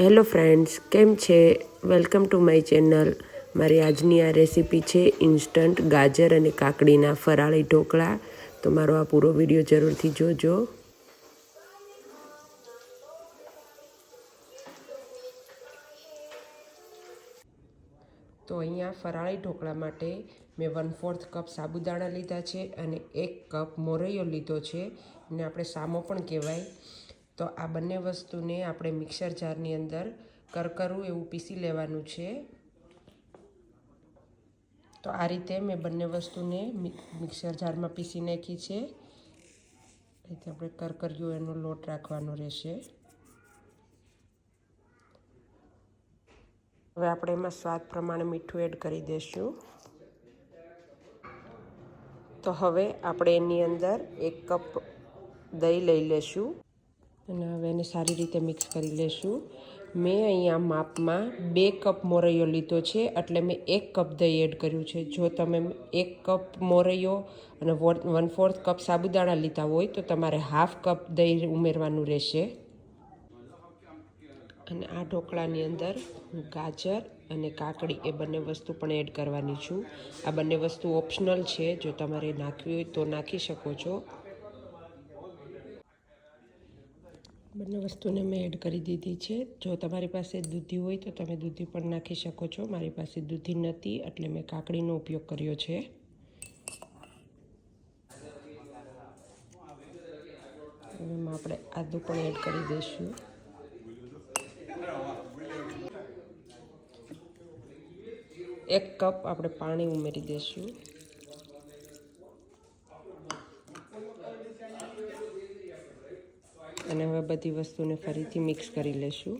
Hello friends, કેમ છે? Welcome to my channel. મારી આજની આ રેસીપી છે ઇન્સ્ટન્ટ ગાજર અને કાકડીના ફરાળી ઢોકળા. તો મારો આ પૂરો વીડિયો જરૂરથી જોજો. તો અહીંયા ફરાળી ઢોકળા માટે મેં વન ફોર્થ કપ સાબુદાણા લીધા છે અને એક કપ મોરૈયો લીધો છે. ને આપણે સામો પણ કહેવાય. તો આ બંને વસ્તુને આપણે મિક્સર જારની અંદર કરકરું એવું પીસી લેવાનું છે. તો આ રીતે મેં બંને વસ્તુને મિક્સર જારમાં પીસી નાખી છે. રીતે આપણે કરકરિયો એનો લોટ રાખવાનો રહેશે. હવે આપણે એમાં સ્વાદ પ્રમાણે મીઠું એડ કરી દઈશું તો હવે આપણે એની અંદર એક કપ દહીં લઈ લેશું. અને હવે એને સારી રીતે મિક્સ કરી લેશું. મેં અહીંયા માપમાં બે કપ મોરૈયો લીધો છે, એટલે મેં એક કપ દહીં એડ કર્યું છે. જો તમે એક કપ મોરૈયો અને વન ફોર્થ કપ સાબુદાણા લીધા હોય, તો તમારે હાફ કપ દહીં ઉમેરવાનું રહેશે. અને આ ઢોકળાની અંદર હું ગાજર અને કાકડી એ બંને વસ્તુ પણ એડ કરવાની છું. આ બંને વસ્તુ ઓપ્શનલ છે. જો તમારે નાખવી હોય તો નાખી શકો છો. બંને વસ્તુને મેં એડ કરી દીધી છે. જો તમારી પાસે દૂધી હોય તો તમે દૂધી પણ નાખી શકો છો. મારી પાસે દૂધી નથી, એટલે મેં કાકડીનો ઉપયોગ કર્યો છે. એમાં આપણે આદું પણ એડ કરી દઈશું. એક કપ આપણે પાણી ઉમેરી દઈશું. અને હવે બધી વસ્તુને ફરીથી મિક્સ કરી લેશું.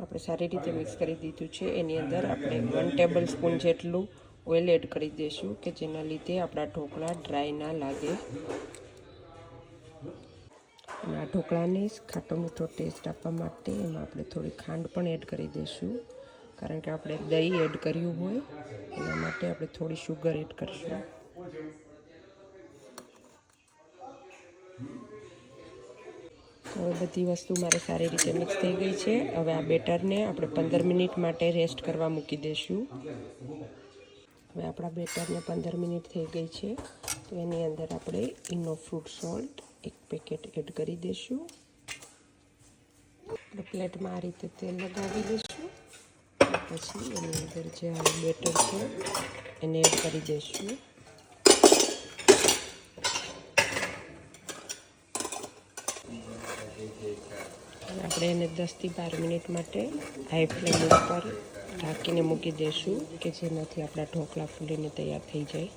આપણે સારી રીતે મિક્સ કરી દીધું છે. એની અંદર આપણે વન ટેબલ સ્પૂન જેટલું ઓઇલ એડ કરી દઈશું કે જેના લીધે આપણા ઢોકળા ડ્રાય ના લાગે. અને આ ઢોકળાને ખાટો મીઠો ટેસ્ટ આપવા માટે એમાં આપણે થોડી ખાંડ પણ એડ કરી દઈશું કારણ કે આપણે દહીં એડ કર્યું હોય, એના માટે આપણે થોડી શુગર એડ કરીશું. હવે બધી વસ્તુ મારે સારી રીતે મિક્સ થઈ ગઈ છે. હવે આ બેટરને આપણે પંદર મિનિટ માટે રેસ્ટ કરવા મૂકી દઈશું. હવે આપણા બેટરને પંદર મિનિટ થઈ ગઈ છે. તો એની અંદર આપણે ઇનો ફ્રૂટ સોલ્ટ એક પેકેટ એડ કરી દઈશું. આપણે પ્લેટમાં આ રીતે તેલ લગાવી દઈશું. પછી એની અંદર જે બેટર છે એને એડ કરી દઈશું. આપણે એને દસથી બાર મિનિટ માટે હાઈ ફ્લેમ ઉપર ઢાંકીને મૂકી દઈશું કે જેનાથી આપણા ઢોકળા ફૂલીને તૈયાર થઈ જાય.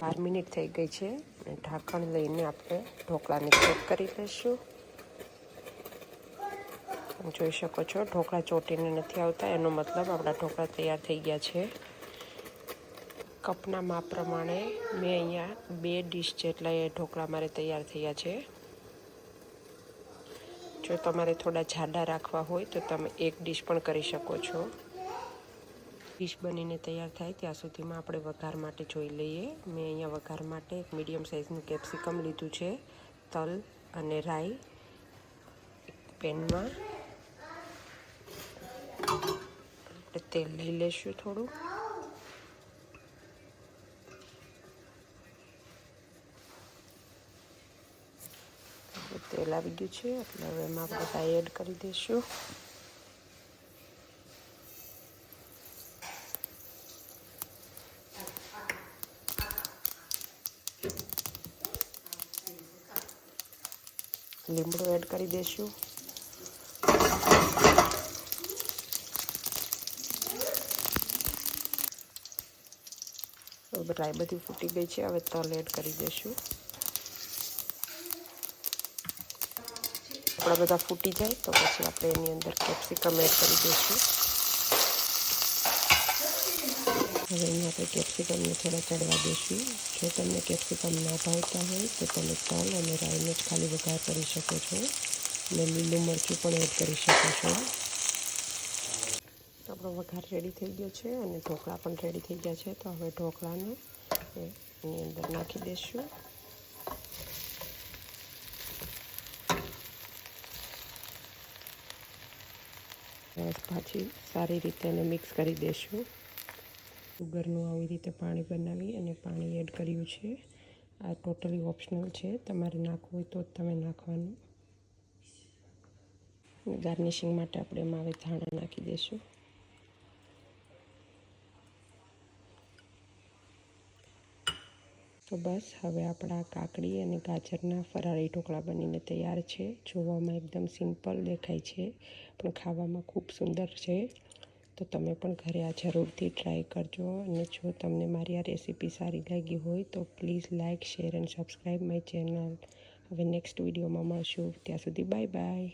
બાર મિનિટ થઈ ગઈ છે અને ઢાંકણ લઈને આપણે ઢોકળાને ચેક કરી લઈશું. જોઈ શકો છો, ઢોકળા ચોટીને નથી આવતા, એનો મતલબ આપણા ઢોકળા તૈયાર થઈ ગયા છે. કપના માપ પ્રમાણે મેં અહીંયા બે ડીશ જેટલા એ ઢોકળા મારે તૈયાર થયા છે. જો તમારે થોડા જાડા રાખવા હોય તો તમે એક ડીશ પણ કરી શકો છો. ડીશ બનીને તૈયાર થાય ત્યાં સુધીમાં આપણે વઘાર માટે જોઈ લઈએ. મેં અહીંયા વઘાર માટે એક મીડિયમ સાઇઝનું કેપ્સિકમ લીધું છે, તલ અને રાઈ પેનમાં. આપણે તેલ લઈ લઈશું થોડું. તેલ આવી ગયું છે. એટલે હવે એમાં આપણે રાઈ એડ કરી દઈશું. લીમડો એડ કરી દઈશું. બધી ફૂટી ગઈ છે. હવે તલ એડ કરી દઈશું. આપણા બધા ફૂટી જાય તો પછી આપણે એની અંદર કેપ્સિકમ એડ કરી દઈશું. હવે અહીંયા આપણે કેપ્સિકમને થોડા ચડવા દઈશું. જો તમને કેપ્સિકમ ના ભાવતા હોય તો તમે તલ અને રાઈને જ ખાલી વઘાર કરી શકો છો. અને લીલું મરચું પણ એડ કરી શકો છો. આપણો વઘાર રેડી થઈ ગયો છે અને ઢોકળા પણ રેડી થઈ ગયા છે. તો હવે ઢોકળાને એની અંદર નાખી દઈશું. બસ પાછી સારી રીતે એને મિક્સ કરી દઈશું સુગરનું આવી રીતે પાણી બનાવી અને પાણી એડ કર્યું છે. આ ટોટલી ઓપ્શનલ છે. તમારે નાખવું હોય તો જ તમે નાખવાનું. ગાર્નિશિંગ માટે આપણે એમાં હવે ધાણા નાખી દઈશું તો બસ, હવે આપણા કાકડી અને ગાજરના ફરાળી ઢોકળા બનીને તૈયાર છે. જોવામાં એકદમ સિમ્પલ દેખાય છે, પણ ખાવામાં ખૂબ સુંદર છે. તો તમે પણ ઘરે આ જરૂરથી ટ્રાય કરજો અને જો તમને મારી આ રેસીપી સારી લાગી હોય તો please like share and subscribe my channel. હવે નેક્સ્ટ વિડીયોમાં મળશું. ત્યાં સુધી બાય બાય.